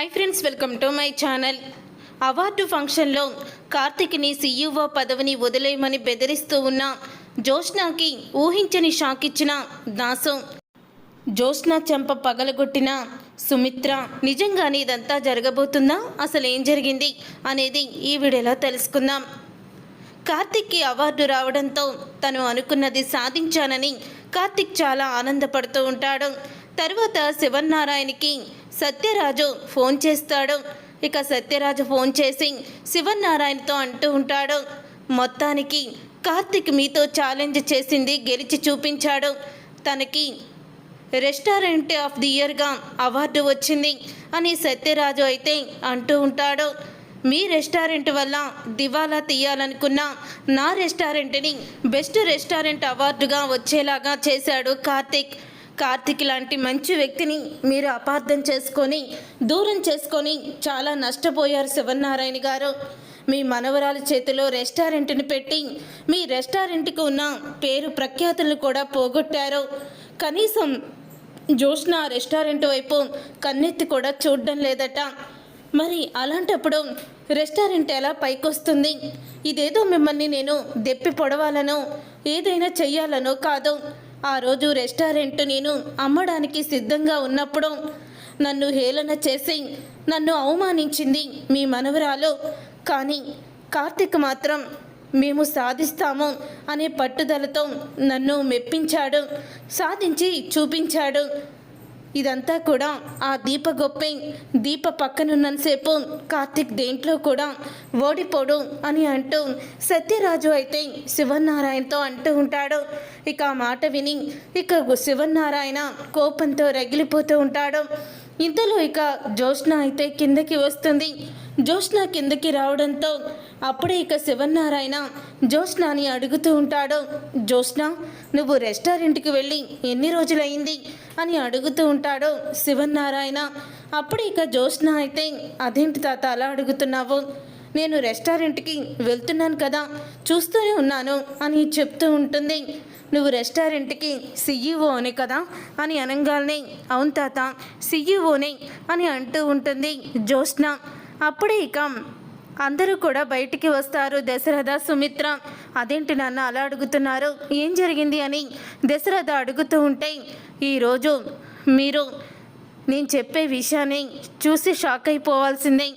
Hi friends welcome to my channel award ఫంక్షన్లో కార్తిక్ని CEO పదవిని వదిలేయమని బెదిరిస్తూ ఉన్న జోష్నాకి ఊహించని షాక్ ఇచ్చిన దాసు. జోష్నా చెంప పగలగొట్టిన సుమిత్ర నిజంగానే ఇదంతా జరగబోతుందా? అసలు ఏం జరిగింది? అనేది ఈ వీడియోలో తెలుసుకుందాం. కార్తిక్కి అవార్డు రావడంతో తను అనుకున్నది సాధించానని కార్తిక్ చాలా ఆనందపడుతూ ఉంటాడు. తర్వాత శివన్నారాయణకి సత్యరాజు ఫోన్ చేస్తాడు. ఇక సత్యరాజు ఫోన్ చేసి శివన్నారాయణతో అంటూ ఉంటాడు. మొత్తానికి కార్తిక్ మీతో ఛాలెంజ్ చేసింది గెలిచి చూపించాడు. తనకి రెస్టారెంట్ ఆఫ్ ది ఇయర్గా అవార్డు వచ్చింది అని సత్యరాజు అయితే అంటూ ఉంటాడు. మీ రెస్టారెంట్ వల్ల దివాలా తీయాలనుకున్న నా రెస్టారెంట్ని బెస్ట్ రెస్టారెంట్ అవార్డుగా వచ్చేలాగా చేశాడు కార్తిక్. కార్తిక్ లాంటి మంచి వ్యక్తిని మీరు అపార్థం చేసుకొని దూరం చేసుకొని చాలా నష్టపోయారు శివనారాయణ గారు. మీ మనవరాల చేతిలో రెస్టారెంట్ని పెట్టి మీ రెస్టారెంట్కి ఉన్న పేరు ప్రఖ్యాతులను కూడా పోగొట్టారు. కనీసం జోష్న రెస్టారెంట్ వైపు కన్నెత్తి కూడా చూడడం లేదట. మరి అలాంటప్పుడు రెస్టారెంట్ ఎలా పైకొస్తుంది? ఇదేదో మిమ్మల్ని నేను దెప్పి పొడవాలనో ఏదైనా చెయ్యాలనో కాదు. ఆ రోజు రెస్టారెంట్ నేను అమ్మడానికి సిద్ధంగా ఉన్నప్పుడు నన్ను హేళన చేసి నన్ను అవమానించింది మీ మనవరాలు. కానీ కార్తిక్ మాత్రం మేము సాధిస్తాము అనే పట్టుదలతో నన్ను మెప్పించాడు సాధించి చూపించాడు. ఇదంతా కూడా ఆ దీప గొప్పే. దీప పక్కనున్నంతసేపు కార్తిక్ దేంట్లో కూడా ఓడిపోడు అని అంటూ సత్యరాజు అయితే శివనారాయణతో అంటూ ఉంటాడు. ఇక ఆ మాట విని ఇక శివనారాయణ కోపంతో రగిలిపోతూ ఉంటాడు. ఇంతలో ఇక జోష్న అయితే కిందకి వస్తుంది. జోష్న కిందకి రావడంతో అప్పుడే ఇక శివనారాయణ జోష్నాని అడుగుతూ ఉంటాడు. జోష్న నువ్వు రెస్టారెంట్కి వెళ్ళి ఎన్ని రోజులైంది అని అడుగుతూ ఉంటాడు శివనారాయణ అప్పుడు ఇక జ్యోత్స్న అయితే అదేంటి తాత అలా అడుగుతున్నావు? నేను రెస్టారెంట్కి వెళ్తున్నాను కదా చూస్తూనే ఉన్నాను అని చెప్తూ ఉంటుంది. నువ్వు రెస్టారెంట్కి సీఈఓ అనే కదా? అని అనగానే అవును తాత సీఈఓనే అని అంటూ ఉంటుంది జ్యోత్స్న. అప్పుడే ఇక అందరూ కూడా బయటికి వస్తారు. దశరథ సుమిత్ర అదేంటి నాన్న అలా అడుగుతున్నారు? ఏం జరిగింది? అని దశరథ అడుగుతూ ఉంటే ఈరోజు మీరు నేను చెప్పే విషయాన్ని చూసి షాక్ అయిపోవాల్సిందే.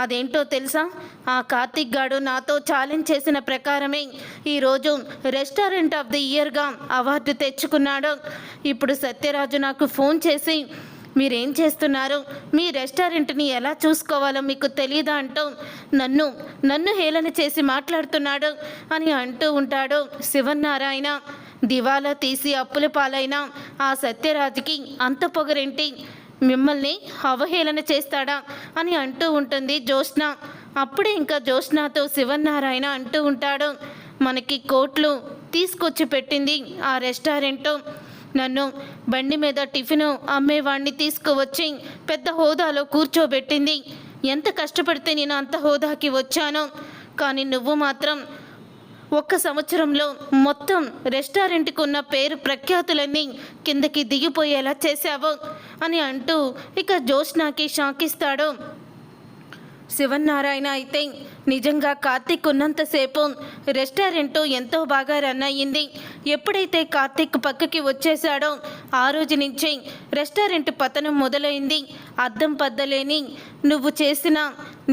అదేంటో తెలుసా? ఆ కార్తిక్ గాడు నాతో ఛాలెంజ్ చేసిన ప్రకారమే ఈరోజు రెస్టారెంట్ ఆఫ్ ది ఇయర్గా అవార్డు తెచ్చుకున్నాడు. ఇప్పుడు సత్యరాజు నాకు ఫోన్ చేసి మీరేం చేస్తున్నారు? మీ రెస్టారెంట్ని ఎలా చూసుకోవాలో మీకు తెలియదా అంటూ నన్ను నన్ను హేళన చేసి మాట్లాడుతున్నాడు అని అంటూ ఉంటాడు శివన్నారాయణ. దివాలా తీసి అప్పుల పాలైన ఆ సత్యరాజుకి అంత పొగరేంటి? మిమ్మల్ని అవహేళన చేస్తాడా? అని అంటూ ఉంటుంది జ్యోత్స్న. అప్పుడే ఇంకా జ్యోత్స్నాతో శివన్నారాయణ అంటూ ఉంటాడు. మనకి కోట్లు తీసుకొచ్చి పెట్టింది ఆ రెస్టారెంటు. నన్ను బండి మీద టిఫిన్ అమ్మేవాడిని తీసుకువచ్చి పెద్ద హోదాలో కూర్చోబెట్టింది. ఎంత కష్టపడితే నేను అంత హోదాకి వచ్చానో. కానీ నువ్వు మాత్రం ఒక్క సంవత్సరంలో మొత్తం రెస్టారెంట్కు ఉన్న పేరు ప్రఖ్యాతులన్నీ కిందకి దిగిపోయేలా చేశావు అని అంటూ ఇక జోష్నాకి షాక్ శివన్నారాయణ శివనారాయణ అయితే నిజంగా కార్తీక్ ఉన్నంతసేపు రెస్టారెంట్ ఎంతో బాగా రన్ అయ్యింది. ఎప్పుడైతే కార్తీక్ పక్కకి వచ్చేసాడో ఆ రోజు నుంచి రెస్టారెంట్ పతనం మొదలైంది. అద్దం పద్దలేని నువ్వు చేసిన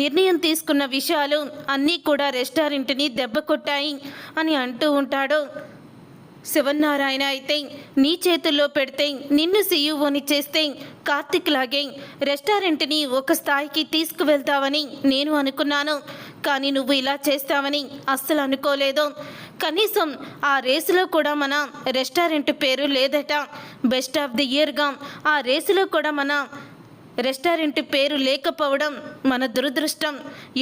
నిర్ణయం తీసుకున్న విషయాలు అన్నీ కూడా రెస్టారెంట్ని దెబ్బ కొట్టాయి అని అంటూ ఉంటాడు. శివనారాయణ అయితే నీ చేతుల్లో పెడితే నిన్ను సీఈఓని చేస్తే కార్తిక్ లాగే రెస్టారెంట్ని ఒక స్థాయికి తీసుకువెళ్తావని నేను అనుకున్నాను. కానీ నువ్వు ఇలా చేస్తావని అస్సలు అనుకోలేదు. కనీసం ఆ రేసులో కూడా మన రెస్టారెంట్ పేరు లేదట. బెస్ట్ ఆఫ్ ది ఇయర్గా ఆ రేసులో కూడా మన రెస్టారెంట్ పేరు లేకపోవడం మన దురదృష్టం.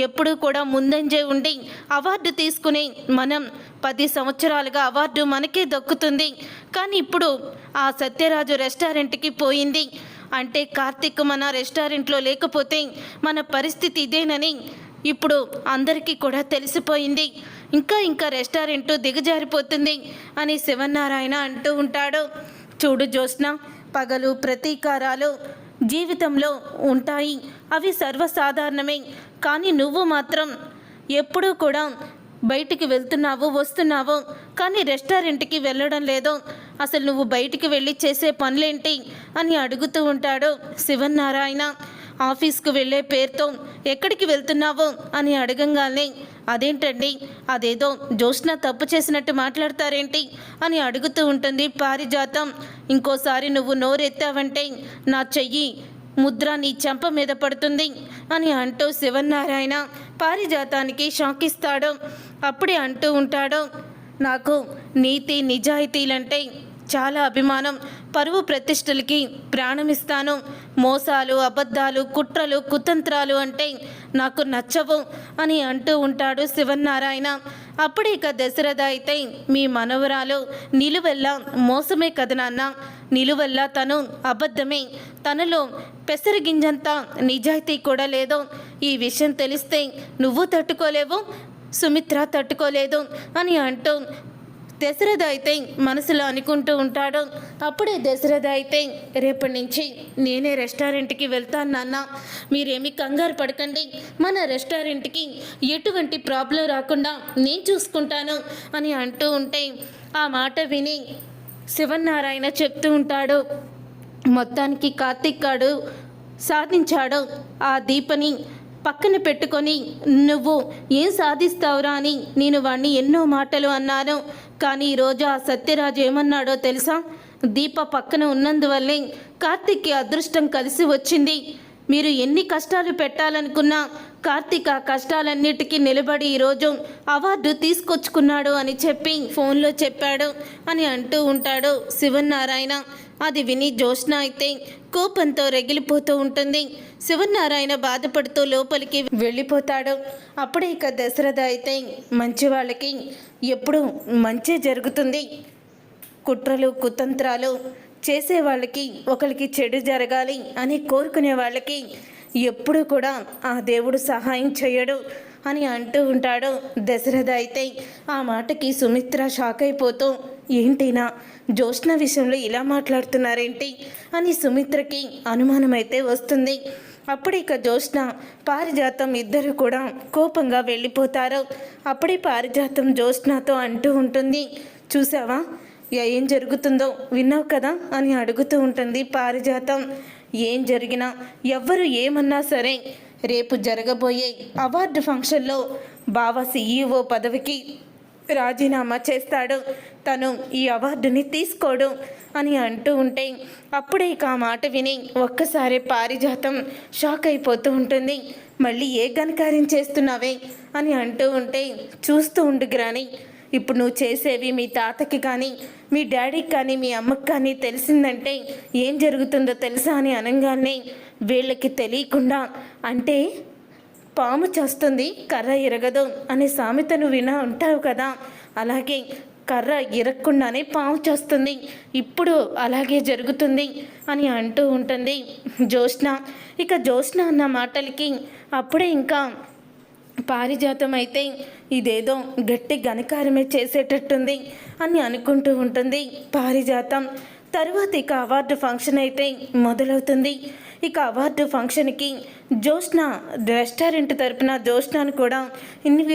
ఎప్పుడూ కూడా ముందంజే ఉండి అవార్డు తీసుకుని మనం పది సంవత్సరాలుగా అవార్డు మనకే దక్కుతుంది. కానీ ఇప్పుడు ఆ సత్యరాజు రెస్టారెంట్కి పోయింది. అంటే కార్తిక్ మన రెస్టారెంట్లో లేకపోతే మన పరిస్థితి ఇదేనని ఇప్పుడు అందరికీ కూడా తెలిసిపోయింది. ఇంకా ఇంకా రెస్టారెంట్ దిగజారిపోతుంది అని శివనారాయణ అంటూ ఉంటాడు. చూడు జ్యోత్స్న పగలు ప్రతీకారాలు జీవితంలో ఉంటాయి. అవి సర్వసాధారణమే. కానీ నువ్వు మాత్రం ఎప్పుడూ కూడా బయటికి వెళ్తున్నావు వస్తున్నావు కానీ రెస్టారెంట్కి వెళ్ళడం లేదు అసలు నువ్వు బయటికి వెళ్ళి చేసే పనులేంటి అని అడుగుతూ ఉంటాడు శివనారాయణ ఆఫీస్కు వెళ్ళే పేరుతో ఎక్కడికి వెళ్తున్నావు అని అడగంగానే అదేంటండి? అదేదో జోష్న తప్పు చేసినట్టు మాట్లాడతారేంటి? అని అడుగుతూ ఉంటుంది పారిజాతం. ఇంకోసారి నువ్వు నోరెత్తావంటే నా చెయ్యి ముద్ర నీ చెంప మీద పడుతుంది అని అంటూ శివనారాయణ పారిజాతానికి షాక్ ఇస్తాడు అప్పుడే అంటూ ఉంటాడు నాకు నీతి నిజాయితీలంటే చాలా అభిమానం. పరువు ప్రతిష్టలకి ప్రాణమిస్తాను. మోసాలు అబద్ధాలు కుట్రలు కుతంత్రాలు అంటే నాకు నచ్చవు అని అంటూ ఉంటాడు శివనారాయణ అప్పుడు ఇక దశరథ అయితే మీ మనవరాలు నిలువెల్ల మోసమే కదా నాన్న? నిలువెల్లా తను అబద్ధమే? తనలో పెసరగింజంత నిజాయితీ కూడా లేదు. ఈ విషయం తెలిస్తే నువ్వు తట్టుకోలేవు సుమిత్ర తట్టుకోలేదు అని అంటూ దశరథ అయితే మనసులో అనుకుంటూ ఉంటాడు. అప్పుడే దశరథ అయితే రేపటి నుంచి నేనే రెస్టారెంట్కి వెళ్తాను నాన్న. మీరేమి కంగారు పడకండి. మన రెస్టారెంట్కి ఎటువంటి ప్రాబ్లం రాకుండా నేను చూసుకుంటాను అని అంటూ ఉంటే ఆ మాట విని శివనారాయణ చెప్తూ ఉంటాడు. మొత్తానికి కార్తీక్ గాడు సాధించాడు. ఆ దీపని పక్కన పెట్టుకొని నువ్వు ఏం సాధిస్తావురా అని నేను వాణ్ణి ఎన్నో మాటలు అన్నాను. కానీ ఈరోజు ఆ సత్యరాజు ఏమన్నాడో తెలుసా? దీప పక్కన ఉన్నందువల్లే కార్తీక్కి అదృష్టం కలిసి వచ్చింది. మీరు ఎన్ని కష్టాలు పెట్టాలనుకున్నా కార్తీక కష్టాలన్నిటికీ నిలబడి ఈరోజు అవార్డు తీసుకొచ్చుకున్నాడు అని చెప్పి ఫోన్లో చెప్పాడు అని అంటూ ఉంటాడు శివనారాయణ అది విని జోష్న అయితే కోపంతో రగిలిపోతూ ఉంటుంది. శివనారాయణ బాధపడుతూ లోపలికి వెళ్ళిపోతాడు. అప్పుడే ఇక దశరథ అయితే మంచి వాళ్ళకి ఎప్పుడు మంచి జరుగుతుంది. కుట్రలు కుతంత్రాలు చేసే వాళ్ళకి ఒకరికి చెడు జరగాలి అని కోరుకునే వాళ్ళకి ఎప్పుడు కూడా ఆ దేవుడు సహాయం చేయడు అని అంటూ ఉంటాడు. దశరథ అయితే ఆ మాటకి సుమిత్ర షాక్ అయిపోతూ ఏంటినా జ్యోత్స్న విషయంలో ఇలా మాట్లాడుతున్నారేంటి? అని సుమిత్రకి అనుమానం అయితే వస్తుంది. అప్పుడు ఇక జ్యోష్ణ పారిజాతం ఇద్దరు కూడా కోపంగా వెళ్ళిపోతారు. అప్పుడే పారిజాతం జ్యోత్స్నతో అంటూ ఉంటుంది. చూసావా ఏం జరుగుతుందో విన్నావు కదా? అని అడుగుతూ ఉంటుంది పారిజాతం. ఏం జరిగినా ఎవ్వరు ఏమన్నా సరే రేపు జరగబోయే అవార్డు ఫంక్షన్లో బావ సీఈఓ పదవికి రాజీనామా చేస్తాడు. తను ఈ అవార్డుని తీసుకోడు అని అంటూ ఉంటే అప్పుడే ఆ మాట విని ఒక్కసారి పారిజాతం షాక్ అయిపోతూ ఉంటుంది. మళ్ళీ ఏ ఘనకార్యం చేస్తున్నావే అని అంటూ ఉంటే చూస్తూ ఉండుగ్రాని ఇప్పుడు నువ్వు చేసేవి మీ తాతకి కానీ మీ డాడీకి కానీ మీ అమ్మకి కానీ తెలిసిందంటే ఏం జరుగుతుందో తెలుసా అని అనగానే వీళ్ళకి తెలియకుండా అంటే పాము చేస్తుంది కర్ర ఇరగదు అనే సామెతను వినా ఉంటావు కదా. అలాగే కర్ర ఇరగకుండానే పాము చేస్తుంది ఇప్పుడు అలాగే జరుగుతుంది అని అంటూ ఉంటుంది జ్యోత్స్న. ఇక జ్యోష్ణ అన్న మాటలకి అప్పుడే ఇంకా పారిజాతం అయితే ఇదేదో గట్టి ఘనకారమే చేసేటట్టుంది అని అనుకుంటూ ఉంటుంది. పారిజాతం తరువాత ఇక అవార్డు ఫంక్షన్ అయితే మొదలవుతుంది. ఇక అవార్డు ఫంక్షన్కి జ్యోత్స్న రెస్టారెంట్ తరపున జ్యోత్స్నాను కూడా ఇన్ని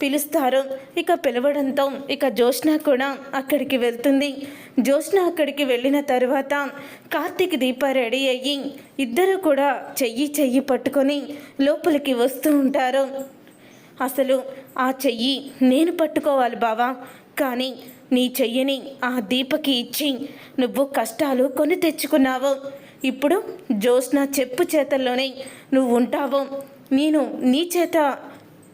పిలుస్తారు. ఇక పిలవడంతో ఇక జ్యోత్స్న కూడా అక్కడికి వెళ్తుంది. జ్యోత్స్న అక్కడికి వెళ్ళిన తర్వాత కార్తీక్ దీప రెడీ అయ్యి ఇద్దరు కూడా చెయ్యి చెయ్యి పట్టుకొని లోపలికి వస్తూ ఉంటారు. అసలు ఆ చెయ్యి నేను పట్టుకోవాలి బావా. కానీ నీ చెయ్యిని ఆ దీపకి ఇచ్చి నువ్వు కష్టాలు కొని తెచ్చుకున్నావు. ఇప్పుడు జోస్న చెప్పు చేతల్లోనే నువ్వు ఉంటావు. నేను నీ చేత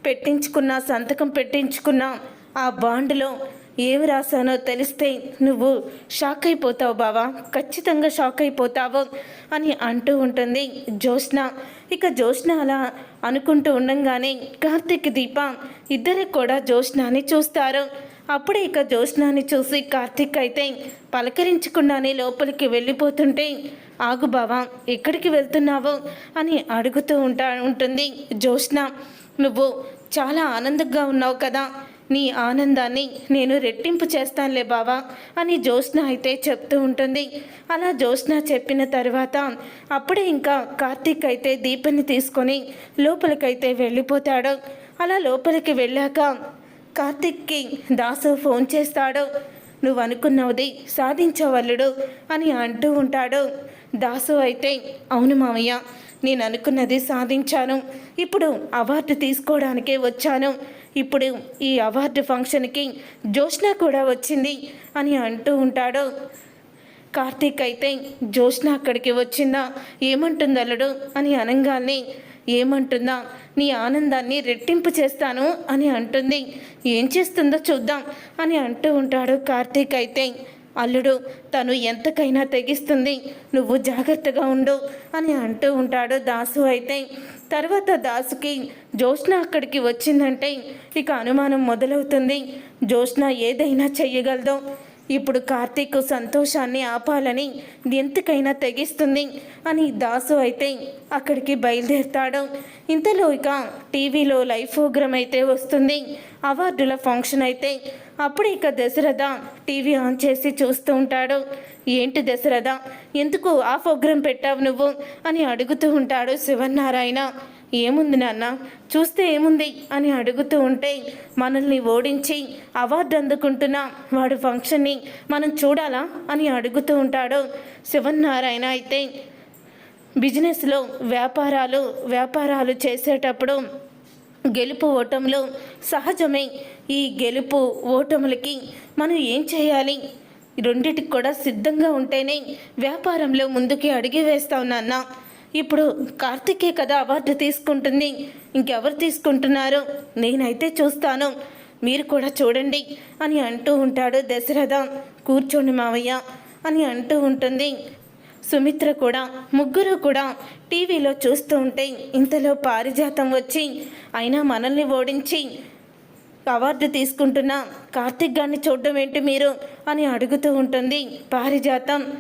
పెట్టించుకున్న సంతకం పెట్టించుకున్న ఆ బాండ్లో ఏమి రాశానో తెలిస్తే నువ్వు షాక్ అయిపోతావు బావా. ఖచ్చితంగా షాక్ అయిపోతావు అని అంటూ ఉంటుంది జ్యోత్స్న. ఇక జ్యోత్స్న అలా అనుకుంటూ ఉండంగానే కార్తీక్ దీప ఇద్దరు కూడా జ్యోత్స్నాని చూస్తారు. అప్పుడే ఇక జ్యోత్స్నాని చూసి కార్తీక్ అయితే పలకరించకుండానే లోపలికి వెళ్ళిపోతుంటే ఆగు బావా ఎక్కడికి వెళ్తున్నావు? అని అడుగుతూ ఉంటా ఉంటుంది జ్యోత్స్న. నువ్వు చాలా ఆనందంగా ఉన్నావు కదా నీ ఆనందాన్ని నేను రెట్టింపు చేస్తానులే బావా అని జ్యోత్స్న అయితే చెప్తూ ఉంటుంది. అలా జ్యోత్స్న చెప్పిన తర్వాత అప్పుడే ఇంకా కార్తీక్ అయితే దీపని తీసుకొని లోపలికైతే వెళ్ళిపోతాడు. అలా లోపలికి వెళ్ళాక కార్తిక్కి దాసు ఫోన్ చేస్తాడు. నువ్వు అనుకున్నది సాధించవల్లుడు అని అంటూ ఉంటాడు. దాసు అయితే అవును మామయ్య నేను అనుకున్నది సాధించాను. ఇప్పుడు అవార్డు తీసుకోవడానికే వచ్చాను. ఇప్పుడు ఈ అవార్డు ఫంక్షన్కి జోష్న కూడా వచ్చింది అని అంటూ ఉంటాడు. కార్తీక్ అయితే జోష్న అక్కడికి వచ్చిందా? ఏమంటుంది అల్లుడు? అని అనగానే ఏమంటుందా? నీ ఆనందాన్ని రెట్టింపు చేస్తాను అని అంటుంది. ఏం చేస్తుందో చూద్దాం అని అంటూ ఉంటాడు కార్తీక్ అయితే. అల్లుడు తను ఎంతకైనా తెగిస్తుంది నువ్వు జాగ్రత్తగా ఉండు అని అంటూ ఉంటాడు దాసు అయితే. తర్వాత దాసుకి జోష్న అక్కడికి వచ్చిందంటే ఇక అనుమానం మొదలవుతుంది. జోష్న ఏదైనా చెయ్యగలదు. ఇప్పుడు కార్తీక్ సంతోషాన్ని ఆపాలని ఎంతకైనా తెగిస్తుంది అని దాసు అయితే అక్కడికి బయలుదేరుతాడు. ఇంతలో ఇక టీవీలో లైవ్ ప్రోగ్రామ్ అయితే వస్తుంది. అవార్డుల ఫంక్షన్ అయితే అప్పుడు ఇక దశరథ టీవీ ఆన్ చేసి చూస్తూ ఉంటాడు. ఏంటి దశరథ? ఎందుకు ఆ ప్రోగ్రాం పెట్టావు నువ్వు? అని అడుగుతూ ఉంటాడు శివనారాయణ ఏముంది నాన్న? చూస్తే ఏముంది? అని అడుగుతూ ఉంటే మనల్ని ఓడించి అవార్డు అందుకుంటున్న వాడు ఫంక్షన్ని మనం చూడాలా? అని అడుగుతూ ఉంటాడు శివనారాయణ అయితే బిజినెస్లో వ్యాపారాలు వ్యాపారాలు చేసేటప్పుడు గెలుపు ఓటములు సహజమే. ఈ గెలుపు ఓటములకి మనం ఏం చేయాలి? రెండిటికి కూడా సిద్ధంగా ఉంటేనే వ్యాపారంలో ముందుకి అడిగి వేస్తావు నాన్న. ఇప్పుడు కార్తికే కదా అవార్డు తీసుకుంటుంది. ఇంకెవరు తీసుకుంటున్నారు నేనైతే చూస్తాను. మీరు కూడా చూడండి అని అంటూ ఉంటాడు దశరథ. కూర్చోండి మావయ్య అని అంటూ ఉంటుంది. సుమిత్ర కూడా ముగ్గురు కూడా టీవీలో చూస్తూ ఉంటే ఇంతలో పారిజాతం వచ్చి అయినా మనల్ని ఓడించి అవార్డు తీసుకుంటున్న కార్తిక్ గారిని చూడడం ఏంటి మీరు? అని అడుగుతూ ఉంటుంది. పారిజాతం.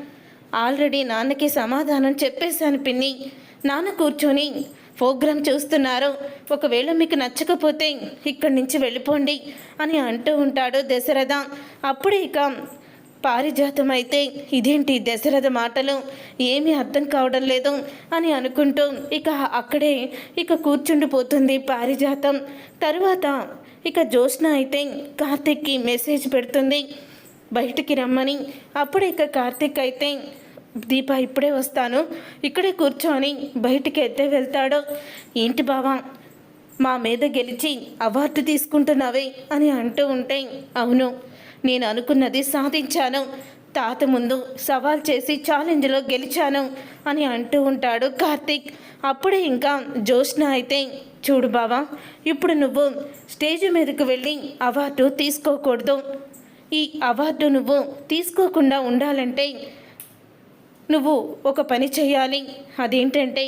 ఆల్రెడీ నాన్నకి సమాధానం చెప్పేశాను పిన్ని. నాన్న కూర్చొని ప్రోగ్రాం చూస్తున్నారు. ఒకవేళ మీకు నచ్చకపోతే ఇక్కడి నుంచి వెళ్ళిపోండి అని అంటూ ఉంటాడు దశరథ. అప్పుడే ఇక పారిజాతం అయితే ఇదేంటి దశరథ మాటలు? ఏమీ అర్థం కావడం లేదు అని అనుకుంటూ ఇక అక్కడే ఇక కూర్చుండిపోతుంది పారిజాతం. తరువాత ఇక జ్యోత్స్న అయితే కార్తిక్కి మెసేజ్ పెడుతుంది. బయటికి రమ్మని. అప్పుడు ఇక కార్తిక్ అయితే దీప ఇప్పుడే వస్తాను. ఇక్కడే కూర్చొని బయటికి ఎత్తే వెళ్తాడు. ఏంటి బావా? మా మీద గెలిచి అవార్డు తీసుకుంటున్నావే అని అంటూ ఉంటే అవును. నేను అనుకున్నది సాధించాను. తాత ముందు సవాల్ చేసి ఛాలెంజ్లో గెలిచాను అని అంటూ ఉంటాడు కార్తీక్. అప్పుడే ఇంకా జోష్న అయితే చూడు బావా ఇప్పుడు నువ్వు స్టేజ్ మీదకు వెళ్ళి అవార్డు తీసుకోకూడదు. ఈ అవార్డు నువ్వు తీసుకోకుండా ఉండాలంటే నువ్వు ఒక పని చేయాలి అదేంటంటే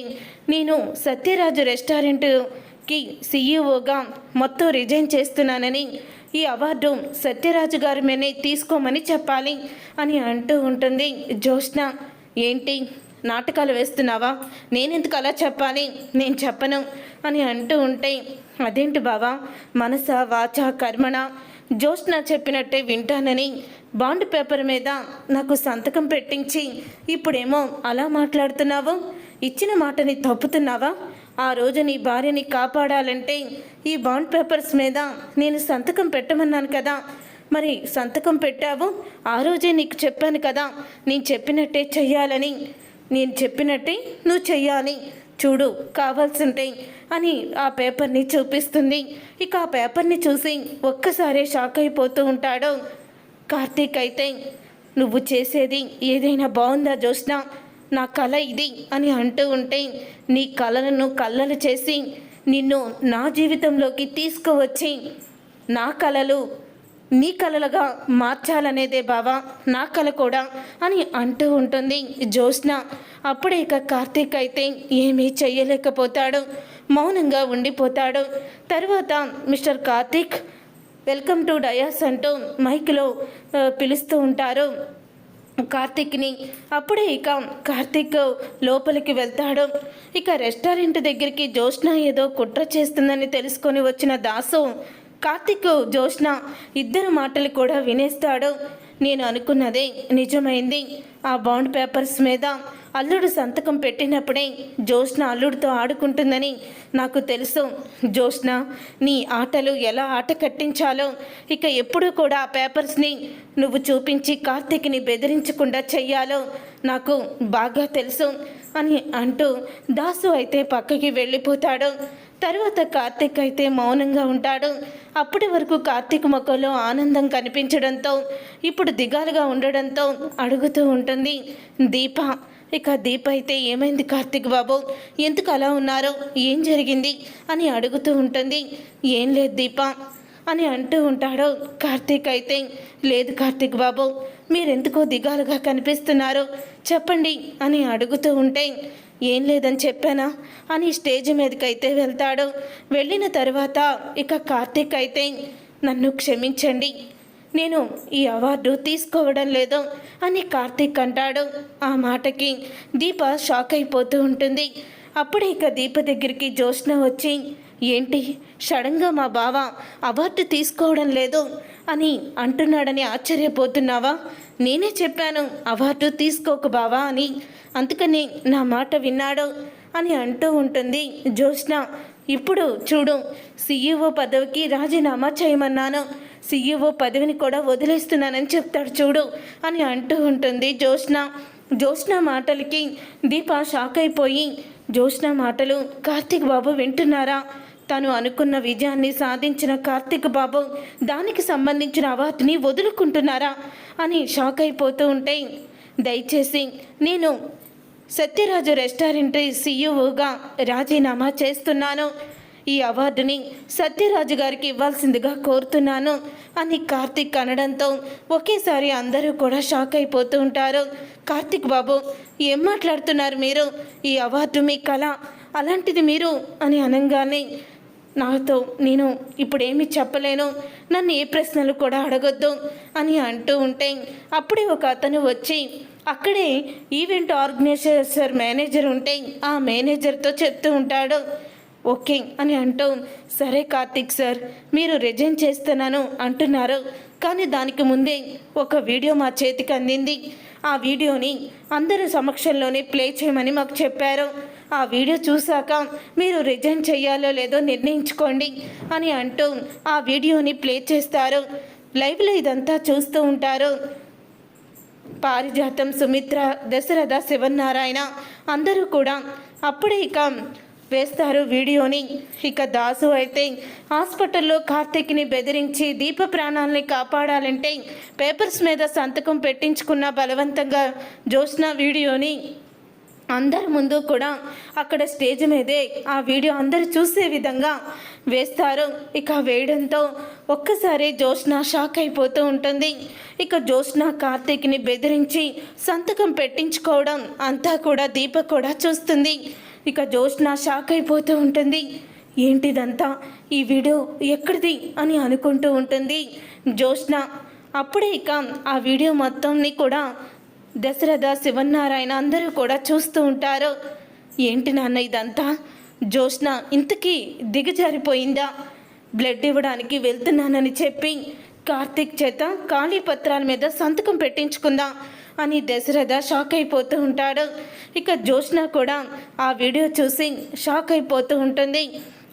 నేను సత్యరాజు రెస్టారెంట్కి సీఈఓగా మొత్తం రిజైన్ చేస్తున్నానని ఈ అవార్డు సత్యరాజు గారి మీదే తీసుకోమని చెప్పాలి అని అంటూ ఉంటుంది. జ్యోత్స్న ఏంటి నాటకాలు వేస్తున్నావా? నేనెందుకు అలా చెప్పాలి? నేను చెప్పను అని అంటూ ఉంటే అదేంటి బావా? మనస వాచ కర్మణ? జ్యోత్స్న చెప్పినట్టే వింటానని బాండ్ పేపర్ మీద నాకు సంతకం పెట్టించి ఇప్పుడేమో అలా మాట్లాడుతున్నావు? ఇచ్చిన మాటని తప్పుతున్నావా? ఆ రోజు నీ భార్యని కాపాడాలంటే ఈ బాండ్ పేపర్స్ మీద నేను సంతకం పెట్టమన్నాను కదా. మరి సంతకం పెట్టావు? ఆ రోజే నీకు చెప్పాను కదా నేను చెప్పినట్టే చెయ్యాలని. నేను చెప్పినట్టే నువ్వు చెయ్యాలి. చూడు కావాల్సింటే అని ఆ పేపర్ని చూపిస్తుంది. ఇక ఆ పేపర్ని చూసి ఒక్కసారే షాక్ అయిపోతూ ఉంటాడు. కార్తీక్ అయితే నువ్వు చేసేది ఏదైనా బాగుందా జోష్నా నా కళ ఇది అని అంటూ ఉంటే నీ కళలను కళ్ళలు చేసి నిన్ను నా జీవితంలోకి తీసుకువచ్చి నా కళలు నీ కళలుగా మార్చాలనేదే బావా నా కళ కూడా అని అంటూ ఉంటుంది జ్యోత్స్న. అప్పుడే ఇక కార్తీక్ అయితే ఏమీ చెయ్యలేకపోతాడు మౌనంగా ఉండిపోతాడు. తర్వాత mister Karthik welcome to dais అంటూ మైక్లో పిలుస్తూ ఉంటారు. కార్తీక్ని. అప్పుడే ఇక కార్తీక్ లోపలికి వెళ్తాడు. ఇక రెస్టారెంట్ దగ్గరికి జ్యోత్స్న ఏదో కుట్ర చేస్తుందని తెలుసుకొని వచ్చిన దాసు కార్తిక్ జోష్న ఇద్దరు మాటలు కూడా వినేస్తాడు. నేను అనుకున్నదే నిజమైంది. ఆ బాండ్ పేపర్స్ మీద అల్లుడు సంతకం పెట్టినప్పుడే జోష్న అల్లుడితో ఆడుకుంటుందని నాకు తెలుసు. జోష్న నీ ఆటలు ఎలా ఆట కట్టించాలో ఇక ఎప్పుడూ కూడా ఆ పేపర్స్ని నువ్వు చూపించి కార్తీక్ని బెదిరించకుండా చెయ్యాలో నాకు బాగా తెలుసు అని అంటూ దాసు అయితే పక్కకి వెళ్ళిపోతాడు. తర్వాత కార్తీక్ అయితే మౌనంగా ఉంటాడు. అప్పటి వరకు కార్తీక్ మొక్కలో ఆనందం కనిపించడంతో ఇప్పుడు దిగాలుగా ఉండడంతో అడుగుతూ ఉంటుంది దీప ఇక దీప అయితే ఏమైంది కార్తీక్ బాబు? ఎందుకు అలా ఉన్నారో? ఏం జరిగింది? అని అడుగుతూ ఉంటుంది. ఏం లేదు దీప అని అంటూ ఉంటాడు కార్తీక్ అయితే. లేదు కార్తీక్ బాబు మీరెందుకో దిగాలుగా కనిపిస్తున్నారు? చెప్పండి అని అడుగుతూ ఉంటే ఏం లేదని చెప్పానా? అని స్టేజ్ మీదకైతే వెళ్తాడు. వెళ్ళిన తర్వాత ఇక కార్తీక్ అయితే నన్ను క్షమించండి. నేను ఈ అవార్డు తీసుకోవడం లేదు అని కార్తీక్ అంటాడు. ఆ మాటకి దీప షాక్ అయిపోతూ ఉంటుంది. అప్పుడే ఇక దీప దగ్గరికి జోష్న వచ్చి ఏంటి? సడన్గా మా బావ అవార్డు తీసుకోవడం లేదు అని అంటున్నాడని ఆశ్చర్యపోతున్నావా? నేనే చెప్పాను అవార్డు తీసుకోకు బావా అని. అందుకని నా మాట విన్నాడు అని అంటూ ఉంటుంది జ్యోత్స్న. ఇప్పుడు చూడు సీఈఓ పదవికి రాజీనామా చేయమన్నాను. సీఈఓ పదవిని కూడా వదిలేస్తున్నానని చెప్తాడు చూడు అని అంటూ ఉంటుంది జ్యోత్స్న. జ్యోత్స్న మాటలకి దీప షాక్ అయిపోయి జ్యోత్స్న మాటలు కార్తీక్ బాబు వింటున్నారా? తను అనుకున్న విజయాన్ని సాధించిన కార్తీక్ బాబు దానికి సంబంధించిన అవార్డుని వదులుకుంటున్నారా అని షాక్ అయిపోతూ ఉంటే దయచేసి నేను సత్యరాజు రెస్టారెంట్ సీఈఓగా రాజీనామా చేస్తున్నాను. ఈ అవార్డుని సత్యరాజు గారికి ఇవ్వాల్సిందిగా కోరుతున్నాను అని కార్తిక్ అనడంతో ఒకేసారి అందరూ కూడా షాక్ అయిపోతూ ఉంటారు. కార్తిక్ బాబు ఏం మాట్లాడుతున్నారు మీరు? ఈ అవార్డు మీ కళ అలాంటిది మీరు? అని అనగానే నాతో నేను ఇప్పుడేమి చెప్పలేను నన్ను ఏ ప్రశ్నలు కూడా అడగొద్దు అని అంటూ ఉంటే అప్పుడే ఒక అతను వచ్చి అక్కడే ఈవెంట్ ఆర్గనైజర్ మేనేజర్ ఉంటే ఆ మేనేజర్తో చెప్తూ ఉంటాడు. ఓకే అని అంటూ సరే కార్తిక్ సార్ మీరు రిజైన్ చేస్తున్నాను అంటున్నారు. కానీ దానికి ముందే ఒక వీడియో మా చేతికి అందింది. ఆ వీడియోని అందరి సమక్షంలోనే ప్లే చేయమని మాకు చెప్పారు. ఆ వీడియో చూశాక మీరు రిజైన్ చేయాలో లేదో నిర్ణయించుకోండి అని అంటూ ఆ వీడియోని ప్లే చేస్తారు. లైవ్లో ఇదంతా చూస్తూ ఉంటారు. పారిజాతం సుమిత్ర దశరథ శివనారాయణ అందరూ కూడా అప్పుడే ఇక వేస్తారు వీడియోని. ఇక దాసు అయితే హాస్పిటల్లో కార్తీక్ని బెదిరించి దీప ప్రాణాలని కాపాడాలంటే పేపర్స్ మీద సంతకం పెట్టించుకున్న బలవంతంగా జోష్న వీడియోని అందరి ముందు కూడా అక్కడ స్టేజ్ మీదే ఆ వీడియో అందరు చూసే విధంగా వేస్తారు. ఇక వేయడంతో ఒక్కసారి జోష్న షాక్ అయిపోతూ ఉంటుంది. ఇక జోష్న కార్తీక్ని బెదిరించి సంతకం పెట్టించుకోవడం అంతా కూడా దీప కూడా చూస్తుంది. ఇక జోష్న షాక్ అయిపోతూ ఉంటుంది. ఏంటిదంతా? ఈ వీడియో ఎక్కడిది అని అనుకుంటూ ఉంటుంది. జోష్న అప్పుడే ఇక ఆ వీడియో మొత్తంని కూడా దశరథ శివన్నారాయణ అందరూ కూడా చూస్తూ ఉంటారు. ఏంటి నాన్న ఇదంతా? జోష్న ఇంతకీ దిగజారిపోయిందా? బ్లడ్ ఇవ్వడానికి వెళ్తున్నానని చెప్పి కార్తీక్ చేత ఖాళీ పత్రాల మీద సంతకం పెట్టించుకుందా అని దశరథ షాక్ అయిపోతూ ఉంటాడు. ఇక జోష్న కూడా ఆ వీడియో చూసి షాక్ అయిపోతూ ఉంటుంది.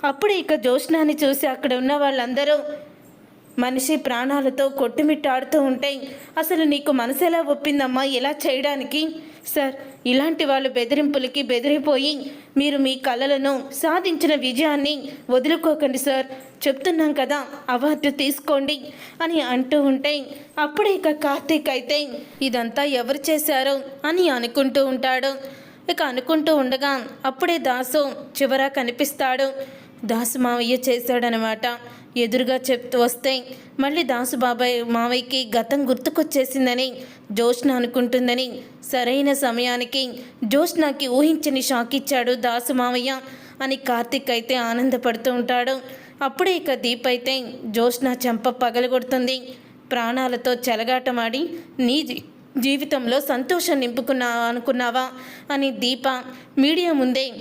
అప్పుడు ఇక జోష్నాని చూసి అక్కడ ఉన్న వాళ్ళందరూ మనిషి ప్రాణాలతో కొట్టుమిట్టాడుతూ ఉంటే అసలు నీకు మనసు ఎలా ఒప్పిందమ్మా? ఇలా చేయడానికి? సార్ ఇలాంటి వాళ్ళు బెదిరింపులకి బెదిరిపోయి మీరు మీ కళలను సాధించిన విజయాన్ని వదులుకోకండి సార్. చెప్తున్నాం కదా అవార్డు తీసుకోండి అని అంటూ ఉంటే అప్పుడే ఇక కార్తీక్ అయితే ఇదంతా ఎవరు చేశారో? అని అనుకుంటూ ఉంటాడు. ఇక అనుకుంటూ ఉండగా అప్పుడే దాసు చివర కనిపిస్తాడు. దాసు మావయ్య చేశాడనమాట. ఎదురుగా చెప్తూ వస్తే మళ్ళీ దాసు బాబాయ్ మావయ్యకి గతం గుర్తుకొచ్చేసిందని జోష్న అనుకుంటుందని సరైన సమయానికి జోష్నాకి ఊహించని షాక్ ఇచ్చాడు దాసు మావయ్య అని కార్తిక్ అయితే ఆనందపడుతూ ఉంటాడు. అప్పుడే ఇక దీప్ అయితే జోష్న చెంప పగలగొడుతుంది. ప్రాణాలతో చెలగాటమాడి నీ జీ- జీవితంలో సంతోషం నింపుకున్నా అనుకున్నావా? అని దీప మీడియా ముందే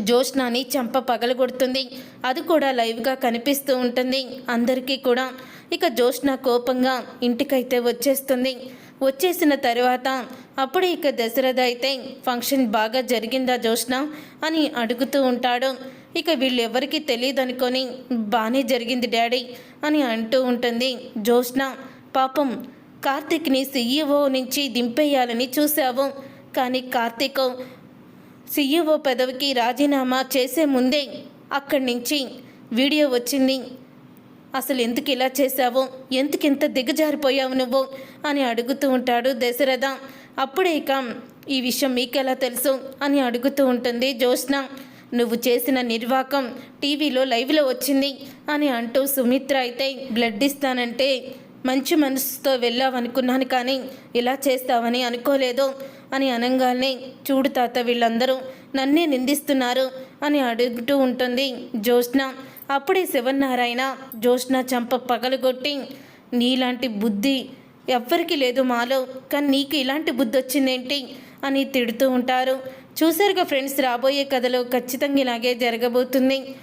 జోష్నాని చంప పగలగొడుతుంది. అది కూడా లైవ్గా కనిపిస్తూ ఉంటుంది. అందరికీ కూడా. ఇక జోష్న కోపంగా ఇంటికైతే వచ్చేస్తుంది. వచ్చేసిన తర్వాత అప్పుడు ఇక దశరథ అయితే ఫంక్షన్ బాగా జరిగిందా జోష్న అని అడుగుతూ ఉంటాడు. ఇక వీళ్ళెవరికి తెలియదు అనుకొని బాగానే జరిగింది డాడీ అని అంటూ ఉంటుంది జోష్న పాపం కార్తిక్ని సీఈఓ నుంచి దింపేయాలని చూసావు. కానీ కార్తీక్ సీఈఓ పదవికి రాజీనామా చేసే ముందే అక్కడి నుంచి వీడియో వచ్చింది. అసలు ఎందుకు ఇలా చేశావు? ఎందుకు దిగజారిపోయావు నువ్వు? అని అడుగుతూ ఉంటాడు దశరథ. అప్పుడే ఇక ఈ విషయం మీకెలా తెలుసు? అని అడుగుతూ ఉంటుంది జ్యోత్స్న. నువ్వు చేసిన నిర్వాకం టీవీలో లైవ్లో వచ్చింది అని అంటూ సుమిత్ర అయితే బ్లడ్ ఇస్తానంటే మంచి మనసుతో వెళ్ళావనుకున్నాను కానీ ఇలా చేస్తావని అనుకోలేదు. అని అనగానే చూడు తాత వీళ్ళందరూ నన్నే నిందిస్తున్నారు అని అడుగుతూ ఉంటుంది జ్యోత్స్న. అప్పుడే శివనారాయణ జ్యోత్స్న చంప పగలగొట్టి నీలాంటి బుద్ధి ఎవ్వరికీ లేదు మాలో కానీ నీకు ఇలాంటి బుద్ధి వచ్చిందేంటి? అని తిడుతూ ఉంటారు. చూసారుగా ఫ్రెండ్స్ రాబోయే కథలో ఖచ్చితంగా ఇలాగే జరగబోతుంది.